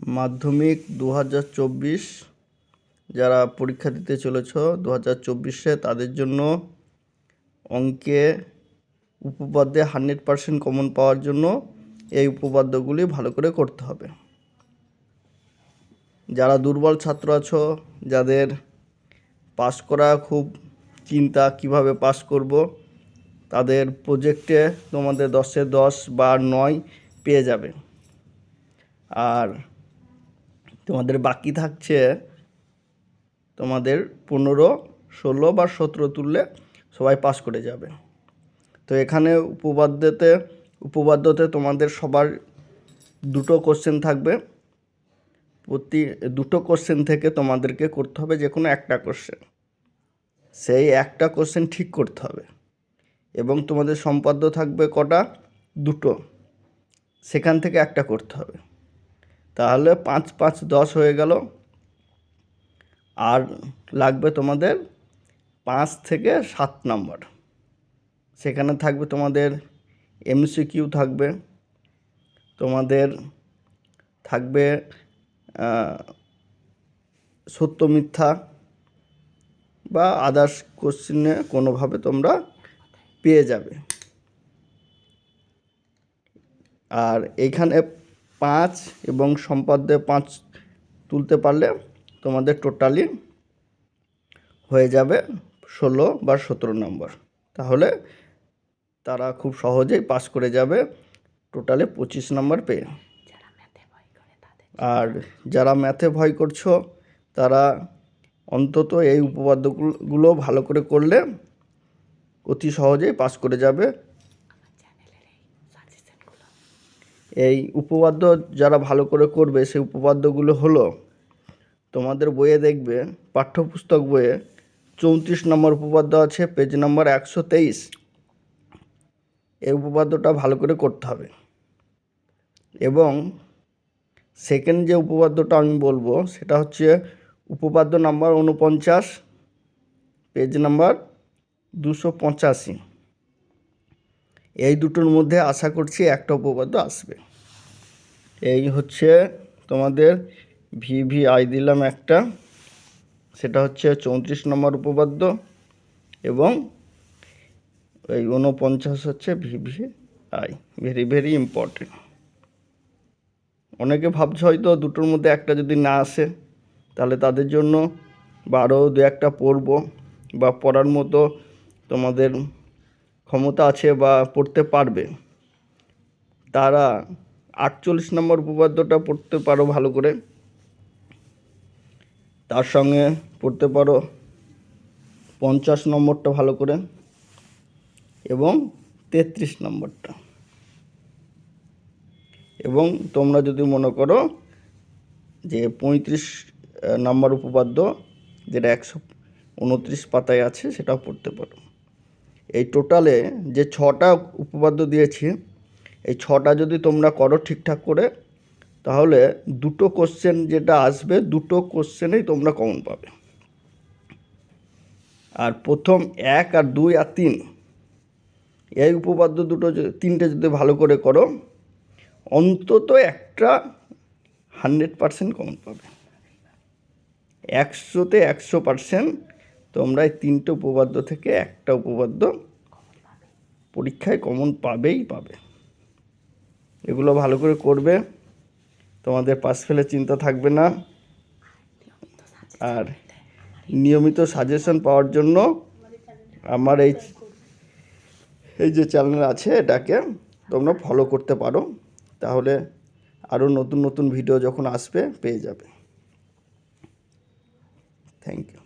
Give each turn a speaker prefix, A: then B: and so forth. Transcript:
A: মাধ্যমিক দু হাজার চব্বিশ, যারা পরীক্ষা দিতে চলেছ দু হাজার চব্বিশে, তাদের জন্য অঙ্কে উপপাদ্যে হান্ড্রেড পার্সেন্ট কমন পাওয়ার জন্য এই উপপাদ্যগুলি ভালো করে করতে হবে। যারা দুর্বল ছাত্র আছো, যাদের পাস করা খুব চিন্তা কীভাবে পাস করব, তাদের প্রজেক্টে তোমাদের দশে দশ বা নয় পেয়ে যাবে। আর তোমাদের বাকি থাকছে তোমাদের পনেরো, ষোলো বা সতেরো তুললে সবাই পাস করে যাবে। তো এখানে উপপাদ্যতে উপপাদ্যতে তোমাদের সবার দুটো কোশ্চেন থাকবে। প্রতি, দুটো কোশ্চেন থেকে তোমাদেরকে করতে হবে যে কোনো একটা কোশ্চেন সেই একটা কোশ্চেন ঠিক করতে হবে। এবং তোমাদের সম্পাদ্য থাকবে কটা? দুটো। সেখান থেকে একটা করতে হবে। তাহলে পাঁচ পাঁচ দশ হয়ে গেল। আর লাগবে তোমাদের পাঁচ থেকে সাত নম্বর। সেখানে থাকবে তোমাদের এমসিকিউ থাকবে। তোমাদের থাকবে সত্য মিথ্যা বা আদার্স কোশ্চেনে কোনোভাবে তোমরা পেয়ে যাবে। আর এইখানে পাঁচ এবং সম্পাদ্যে পাঁচ তুলতে পারলে তোমাদের টোটালি হয়ে যাবে ষোলো বা সতেরো নম্বর। তাহলে তারা খুব সহজেই পাস করে যাবে টোটালে পঁচিশ নম্বর পেয়ে। আর যারা ম্যাথে ভয় করছ তারা অন্তত এই উপপাদ্যগুলো ভালো করে করলে অতি সহজেই পাস করে যাবে। এই উপপাদ্য যারা ভালো করে করবে, সেই উপপাদ্যগুলো হলো, তোমাদের বইয়ে দেখবে, পাঠ্যপুস্তক বইয়ে চৌত্রিশ নম্বর উপপাদ্য আছে পেজ নম্বর একশো তেইশ। এই উপপাদ্যটা ভালো করে করতে হবে। এবং সেকেন্ড যে উপপাদ্যটা আমি বলব, সেটা হচ্ছে উপপাদ্য নাম্বার উনপঞ্চাশ পেজ নাম্বার দুশো পঁচাশি। এই দুটোর মধ্যে আশা করছি একটা উপপাদ্য আসবে। এই হচ্ছে তোমাদের ভি ভি আই দিলাম একটা, সেটা হচ্ছে চৌত্রিশ নম্বর উপপাদ্য এবং এই উনপঞ্চাশ হচ্ছে V V I very very important অনেকে ভাবছে হয়তো দুটোর মধ্যে একটা যদি না আসে, তাহলে তাদের জন্য বারো দু একটা পড়ব বা পড়ার মতো তোমাদের ক্ষমতা আছে বা পড়তে পারবে, তারা আটচল্লিশ নম্বর উপপাদ্যটা পড়তে পারো ভালো করে। তার সঙ্গে পড়তে পারো পঞ্চাশ নম্বরটা ভালো করে এবং তেত্রিশ নম্বরটা। এবং তোমরা যদি মনে করো যে পঁয়ত্রিশ নম্বর উপপাদ্য যেটা একশো উনত্রিশ পাতায় আছে সেটাও পড়তে পারো। এই টোটালে যে ছটা উপপাদ্য দিয়েছি, এই ছটা যদি তোমরা করো ঠিকঠাক করে, তাহলে দুটো কোশ্চেন যেটা আসবে, দুটো কোশ্চেনেই তোমরা কমন পাবে। আর প্রথম এক আর দুই আর তিন, এই উপপাদ্য দুটো তিনটে যদি ভালো করে করো, অন্তত একটা হান্ড্রেড পারসেন্ট কমন পাবে। একশোতে একশো পারসেন্ট তোমরা এই তিনটে উপপাদ্য থেকে একটা উপপাদ্য পরীক্ষায় কমন পাবেই পাবে। এগুলো ভালো করে করবে। তোমাদের পাস ফেলে চিন্তা থাকবে না। আর নিয়মিত সাজেশন পাওয়ার জন্য আমার এই এই যে চ্যানেল আছে এটাকে তোমরা ফলো করতে পারো। তাহলে আরও নতুন নতুন ভিডিও যখন আসবে, পেয়ে যাবে। Thank you